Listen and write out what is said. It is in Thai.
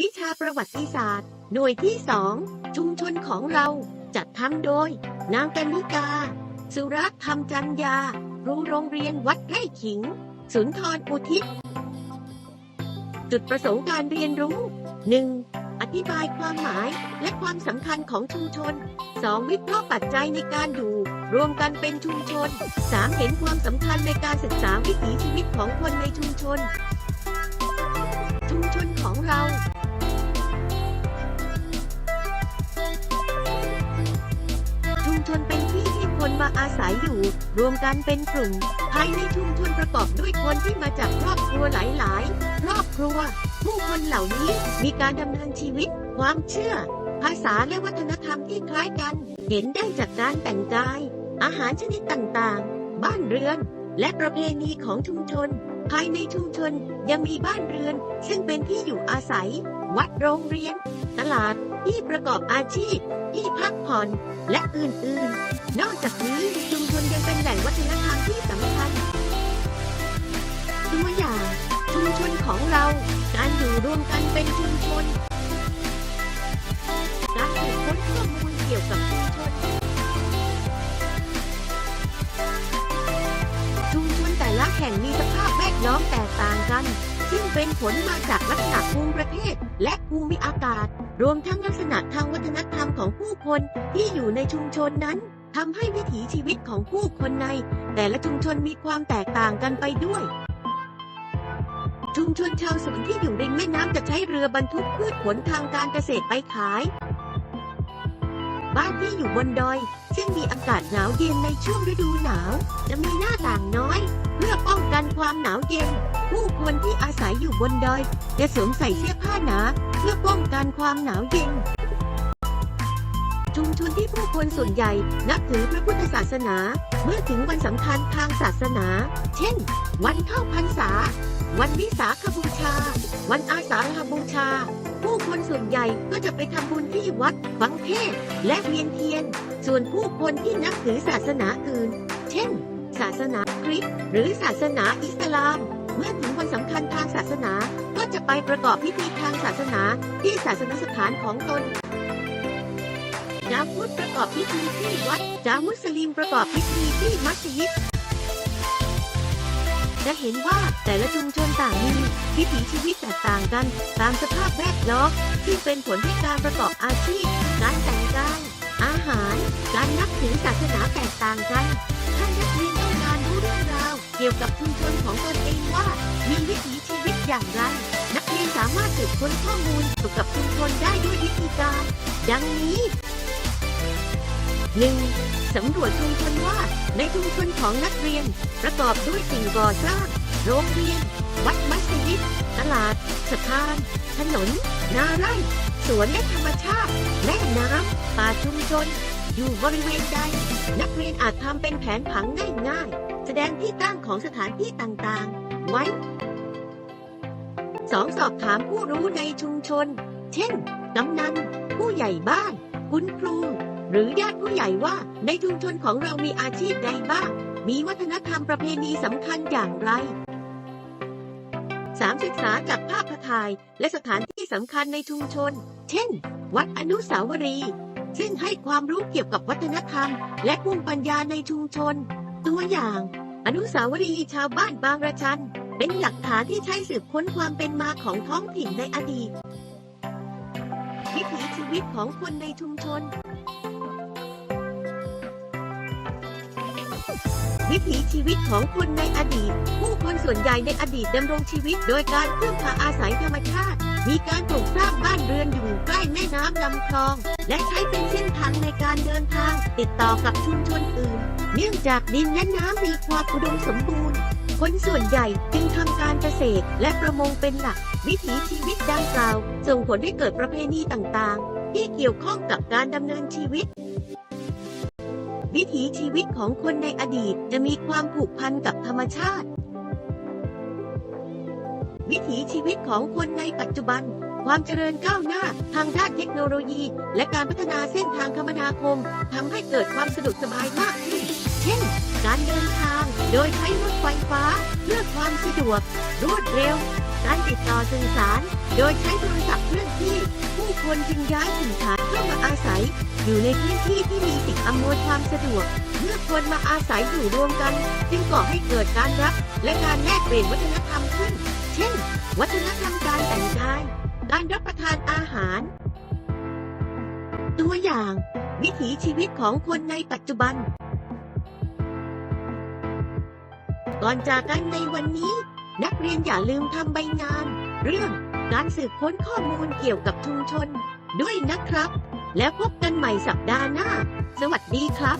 วิชาประวัติศาสตร์ หน่วยที่สองชุมชนของเราจัดทำโดย นางกนิกา สุรัตน์ธรรมจัญญาครูโรงเรียนวัดไร่ขิง สุนทรอุทิศ จุดประสงค์การเรียนรู้ 1. อธิบายความหมายและความสำคัญของชุมชน 2. วิเคราะห์ปัจจัยในการอยู่รวมกันเป็นชุมชน 3. เห็นความสำคัญในการศึกษาวิถีชีวิตของคนในชุมชน ชุมชนของเรา มาอาศัยอยู่ รวมกันเป็นกลุ่ม ภายในชุมชนประกอบด้วยคนที่มาจากครอบครัวหลายๆ ครอบครัว ผู้คนเหล่านี้มีการดำเนินชีวิต ความเชื่อ ภาษาและวัฒนธรรมที่คล้ายกัน เห็นได้จากการแต่งกาย อาหารชนิดต่างๆ บ้านเรือน และประเพณีของชุมชน ภายในชุมชนยังมีบ้านเรือน ซึ่งเป็นที่อยู่อาศัย วัดโรงเรียน ตลาด ที่ประกอบอาชีพ ที่พักผ่อน และอื่นๆ นอกจากนี้ชุมชนยังเป็นแหล่งวัฒนธรรมที่สำคัญตัวอย่างชุมชนของเราการอยู่รวมกันเป็นชุมชนการสืบค้นข้อมูลเกี่ยวกับชุมชนชุมชนแต่ละแห่งมีสภาพแวดล้อมแตกต่างกัน ซึ่งเป็นผลมาจากลักษณะภูมิประเทศและภูมิอากาศ รวมทั้งลักษณะทางวัฒนธรรมของผู้คนที่อยู่ในชุมชนนั้นทำให้วิถีชีวิตของผู้คนใน แต่ละชุมชนมีความแตกต่างกันไปด้วย ชุมชนชาวสวนที่อยู่ริมแม่น้ำจะใช้เรือบรรทุกพืชผลทางการเกษตรไปขาย บ้านที่อยู่บนดอย ซึ่งมีอากาศหนาวเย็นในช่วงฤดูหนาว จะมีหน้าต่างน้อย เพื่อป้องกันความหนาวเย็น ผู้คนที่อาศัยอยู่บนดอย จะสวมใส่เสื้อผ้าหนาเพื่อป้องกันความหนาวเย็น ชุมชนที่ผู้คนส่วนใหญ่นับถือพระพุทธศาสนา เมื่อถึงวันสำคัญทางศาสนา เช่น วันเข้าพรรษา วันวิสาขบูชา วันอาสาฬหบูชา ผู้คนส่วนใหญ่ก็จะไปทำบุญที่วัดฟังเทศและเวียนเทียน ส่วนผู้คนที่นับถือศาสนาอื่น เช่น ศาสนาคริสต์หรือศาสนาอิสลาม เมื่อถึงวันสำคัญทางศาสนา ก็จะไปประกอบพิธีทางศาสนาที่ศาสนสถานของตนชาวพุทธประกอบพิธีที่วัดชาวมุสลิมประกอบพิธีที่มัสยิดจะเห็นว่าแต่ละชุมชนต่างมีวิถีชีวิตแตกต่างกัน ตามสภาพแวดล้อมซึ่เป็นผลให้การประกอบอาชีพ การแต่งกายอาหาร การนับถือศาสนาแตกต่างกันถ้านักเรียนต้อง เกี่ยวกับชุมชนของตนเองว่า มีวิถีชีวิตอย่างไร นักเรียนสามารถสืบค้นข้อมูลเกี่ยวกับชุมชนได้ด้วยวิธีการ ดังนี้ 1. สำรวจชุมชนว่า ในชุมชนของนักเรียน ประกอบด้วยสิ่งก่อสร้าง โรงเรียน วัดมัสยิด ตลาด สะพาน ถนน นาไร่ สวนและธรรมชาติ แม่น้ำ ป่าชุมชน อยู่บริเวณใด นักเรียนอาจทำเป็นแผนผังง่ายๆ แสดงที่ตั้งของสถานที่ต่างๆ ไว้ 2. สอบถามผู้รู้ในชุมชน เช่น กำนัน ผู้ใหญ่บ้าน คุณครู หรือญาติผู้ใหญ่ว่าในชุมชนของเรามีอาชีพใดบ้าง มีวัฒนธรรมประเพณีสำคัญอย่างไร 3. ศึกษาจากภาพถ่าย และสถานที่สำคัญในชุมชน เช่น วัดอนุสาวรีย์ซึ่งให้ความรู้เกี่ยวกับวัฒนธรรม และภูมิปัญญาในชุมชน ตัวอย่าง อนุสาวรีย์ชาวบ้านบางระจัน เป็นหลักฐานที่ใช้สืบค้นความเป็นมาของท้องถิ่นในอดีต วิถีชีวิตของคนในชุมชน วิถีชีวิตของคนในอดีต ผู้คนส่วนใหญ่ในอดีตดำรงชีวิตโดยการพึ่งพาอาศัยธรรมชาติ มีการปลูกสร้างบ้านเรือนอยู่ใกล้แม่น้ำลำคลอง และใช้เป็นเส้นทางในการเดินทาง ติดต่อกับชุมชนอื่น เนื่องจากดินและน้ำมีความอุดมสมบูรณ์ คนส่วนใหญ่จึงทำการเกษตรและประมงเป็นหลัก วิถีชีวิตดังกล่าว ส่งผลให้เกิดประเพณีต่างๆ ที่เกี่ยวข้องกับการดำเนินชีวิต วิถีชีวิตของคนในอดีตจะมีความผูกพันกับธรรมชาติ วิถีชีวิตของคนในปัจจุบันความเจริญก้าวหน้าทางด้านเทคโนโลยี และการพัฒนาเส้นทางคมนาคมทำให้เกิดความสะดวกสบายมากขึ้น เช่น การเดินทางโดยใช้รถไฟฟ้าเพื่อความสะดวก รวดเร็ว การติดต่อสื่อสาร โดยใช้โทรศัพท์เคลื่อนที่ ผู้คนจึงย้ายถิ่นฐานเข้ามาอาศัย อยู่ในพื้นที่ที่มีสิ่งอำนวยความสะดวกเมื่อคนมาอาศัยอยู่รวมกัน จึงก่อให้เกิดการรับ และการแลกเปลี่ยนวัฒนธรรมขึ้น เช่น วัฒนธรรมการแต่งกาย การรับประทานอาหาร ตัวอย่าง วิถีชีวิตของคนในปัจจุบัน ก่อนจากกันในวันนี้ นักเรียนอย่าลืมทำใบงาน เรื่องการสืบค้นข้อมูลเกี่ยวกับชุมชน ด้วยนะครับ แล้วพบกันใหม่สัปดาห์หน้า สวัสดีครับ